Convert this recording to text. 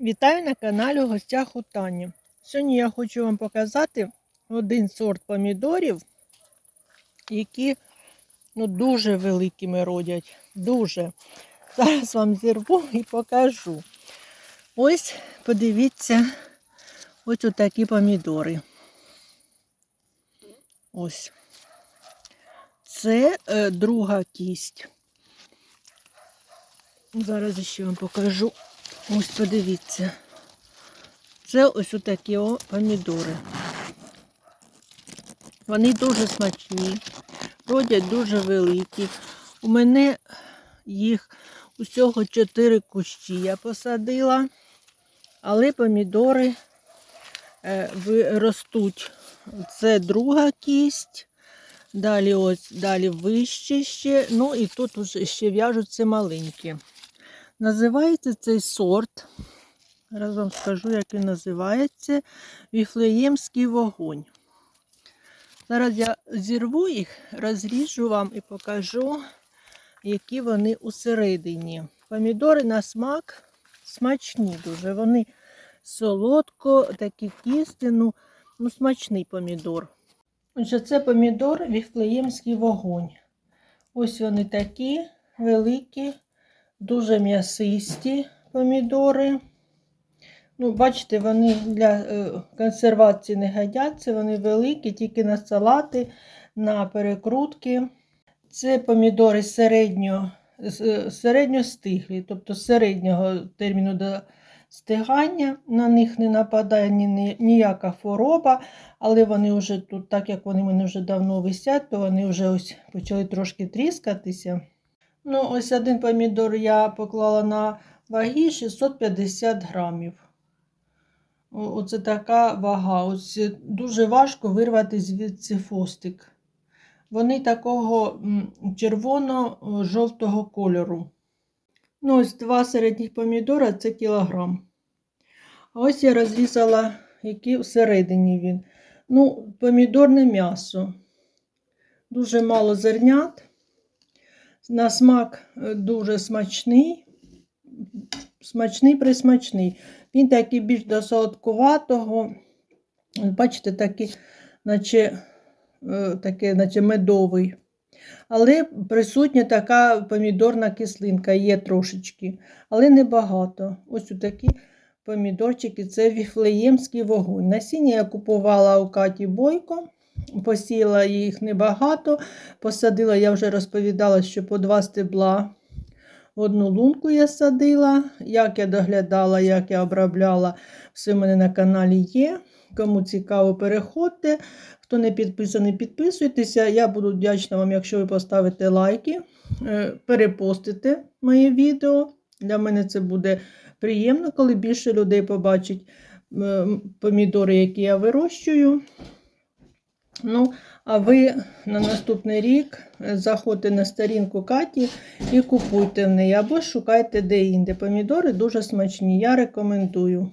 Вітаю на каналі в гостях Тані. Сьогодні я хочу вам показати один сорт помідорів, які ну, дуже великими родять. Дуже. Зараз вам зірву і покажу. Ось, подивіться, ось такі помідори. Ось. Це е, друга кість. Зараз ще вам покажу. Ось подивіться. Це ось такі о помідори. Вони дуже смачні, родять дуже великі. У мене їх усього 4 кущі я посадила, але помідори е, ростуть. Це друга кість. Далі ось далі вище ще. Ну і тут ще в'яжуться маленькі. Називається цей сорт. Зараз вам скажу, як він називається. Віфлеємський вогонь. Зараз я зірву їх, розріжу вам і покажу, які вони усередині. Помідори на смак смачні дуже. Вони солодко, такі кісти, ну, ну смачний помідор. Отже, це помідор Віфлеємський вогонь. Ось вони такі великі. Дуже м'ясисті помідори. Ну, бачите, вони для е, консервації не годяться, вони великі, тільки на салати, на перекрутки. Це помідори середньо, середньостиглі, тобто середнього терміну до стигання. На них не нападає ні, ні- ніяка хвороба, але вони вже тут, так як вони мене вже давно висять, то вони вже ось почали трошки тріскатися. Ну, ось один помідор я поклала на ваги 650 грамів. Оце така вага. Ось дуже важко вирвати звідси фостик. Вони такого червоно-жовтого кольору. Ну, ось два середніх помідора це кілограм. А ось я розрізала, який всередині він. Ну, помідорне м'ясо. Дуже мало зернят. На смак е, дуже смачний, смачний присмачний. Він такий більш до солодкуватого. Бачите, такий, наче, е, таке, наче медовий. Але присутня така помідорна кислинка, є трошечки, але небагато. Ось такі помідорчики це віфлеємський вогонь. Насіння я купувала у Каті Бойко. Посіяла їх небагато. Посадила, я вже розповідала, що по два стебла в одну лунку я садила. Як я доглядала, як я обробляла, все в мене на каналі є. Кому цікаво, переходьте. Хто не підписаний, підписуйтеся. Я буду вдячна вам, якщо ви поставите лайки, е, перепостите моє відео. Для мене це буде приємно, коли більше людей побачить помідори, які я вирощую. Ну, а ви на наступний рік е, заходьте на сторінку Каті і купуйте в неї, або шукайте де-інде. Помідори дуже смачні, я рекомендую.